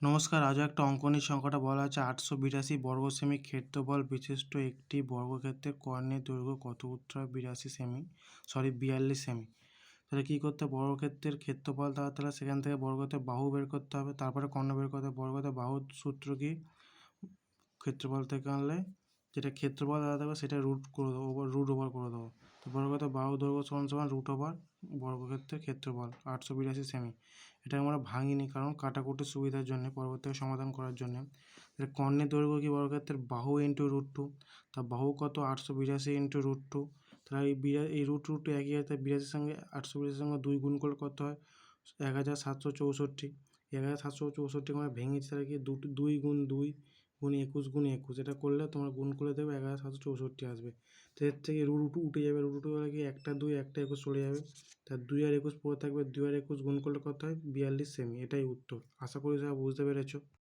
নমস্কার, আজও একটা অঙ্কনের সংখ্যাটা বলা আছে। আটশো বিরাশি বর্গ সেমি ক্ষেত্রফল বিশিষ্ট একটি বর্গক্ষেত্রের কর্ণের দৈর্ঘ্য কত? উত্তর বিরাশি সেমি সরি বিয়াল্লিশ সেমি তাহলে কী করতে বর্গক্ষেত্রের ক্ষেত্রফল তাহলে তাহলে সেখান থেকে বর্গতে বাহু বের করতে হবে। তারপরে কর্ণ বের করতে হবে। বর্গতে বাহুর সূত্র কি? ক্ষেত্রফল থেকে আনলে যেটা ক্ষেত্রফল দাঁড়াতে হবে সেটা রুট করে দেবো রুট ওভার করে দেবো। তো বর্গক্ষেত্রের বাহু দৈর্ঘ্য সমান সমান রুট ওভার বর্গক্ষেত্রের ক্ষেত্রফল আটশো বিরাশি সেমি এটা আমরা ভাঙিনি কারণ কাটাকুটির সুবিধার জন্য, পরবর্তীতে সমাধান করার জন্য। কর্ণের দৈর্ঘ্য কি বর্গক্ষেত্রের? বাহু ইন্টু রুট টু তা বাহু কত? আটশো বিরাশি ইন্টু রুট টু তাহলে এই বিরা, এই রুট রুট একই আছে, বিরাশির সঙ্গে আটশো বিরাশির সঙ্গে দুই গুণ করলে কত হয়? এক হাজার সাতশো চৌষট্টি। এক হাজার সাতশো চৌষট্টি আমরা ভেঙেছি, তাহলে কি দুই গুণ দুই গুণ একুশ গুণ একুশ। এটা করলে তোমার গুণ করে দেবে এগারো, সাতশো চৌষট্টি আসবে। তো এর থেকে রুট উঠে যাবে, রুট উঠে গেলে কি একটা, দুই, একটা, একুশ চলে যাবে। তার দুই আর একুশ পড়ে থাকবে, দুই আর একুশ গুণ করলে কত হয়? বিয়াল্লিশ সেমি। এটাই উত্তর। আশা করি সবাই বুঝতে পেরেছ।